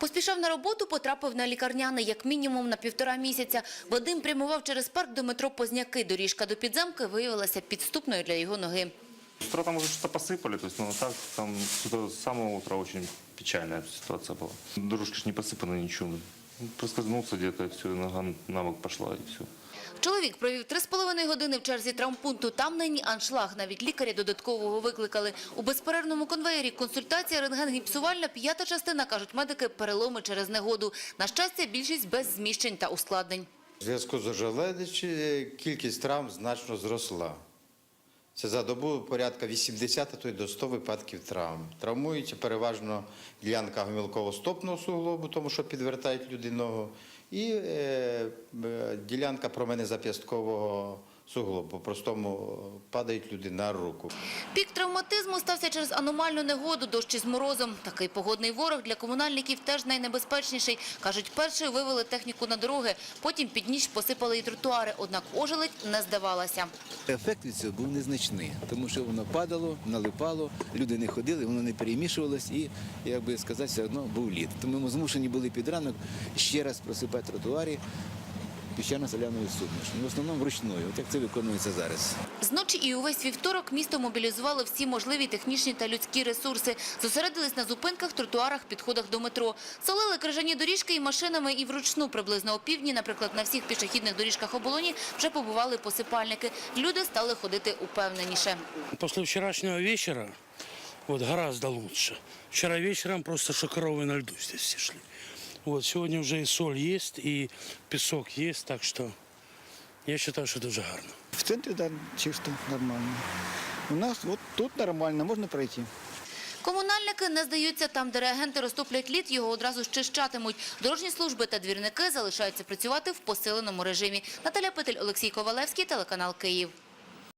Поспішав на роботу, потрапив на лікарняний як мінімум на півтора місяця. Вадим прямував через парк до метро Позняки. Доріжка до підземки виявилася підступною для його ноги. С утра там уже что-то посыпали, то есть, ну, так, там с утра- с самого утра очень печальная ситуация была. Дорожки ж не посыпаны ничего. Проскользнулся где-то, и все, нога на бок пошла, и все. Чоловік провів три з половиною години в черзі травмпункту. Там нині аншлаг. Навіть лікаря додаткового викликали. У безперервному конвеєрі консультація, рентген, гіпсувальна, п'ята частина, кажуть медики, переломи через негоду. На щастя, більшість без зміщень та ускладнень. В зв'язку з ожеледичі кількість травм значно зросла. Це за добу порядка 80 а то й до 100 випадків травм. Травмується переважно ділянка гомілково-стопного суглобу, тому що підвертають люди ногу, і ділянка е, ділянка суглобу. По-простому падають люди на руку. Пік травматизму стався через аномальну негоду, дощ із морозом. Такий погодний ворог для комунальників теж найнебезпечніший. Кажуть, першою вивели техніку на дороги, потім під ніч посипали і тротуари, однак ожеледь не здавалася. Ефект від цього був незначний, тому що воно падало, налипало, люди не ходили, воно не перемішувалось і, як би сказати, все одно був лід. Тому ми змушені були під ранок ще раз просипати тротуарі піщано-соляною сумішю. В основному вручною, от як це виконується зараз. Зночі і увесь вівторок місто мобілізувало всі можливі технічні та людські ресурси. Зосередились на зупинках, тротуарах, підходах до метро. Солили крижані доріжки і машинами і вручну приблизно опівдні, наприклад, на всіх пішохідних доріжках оболоні вже побували посипальники. Люди стали ходити упевненіше. После вчерашнего вечера вот гораздо лучше. Вчера вечером просто шокоровые на льду здесь все шли. Вот сегодня уже и соль есть, и песок есть, так что я считаю, что дуже гарно. В центрі да, чисто, нормально. У нас от тут нормально, можна пройти. Комунальники не здаються там, де реагенти розтоплять лід, його одразу щищатимуть. Дорожні служби та двірники залишаються працювати в посиленому режимі. Наталя Петель, Олексій Ковалевський, телеканал Київ.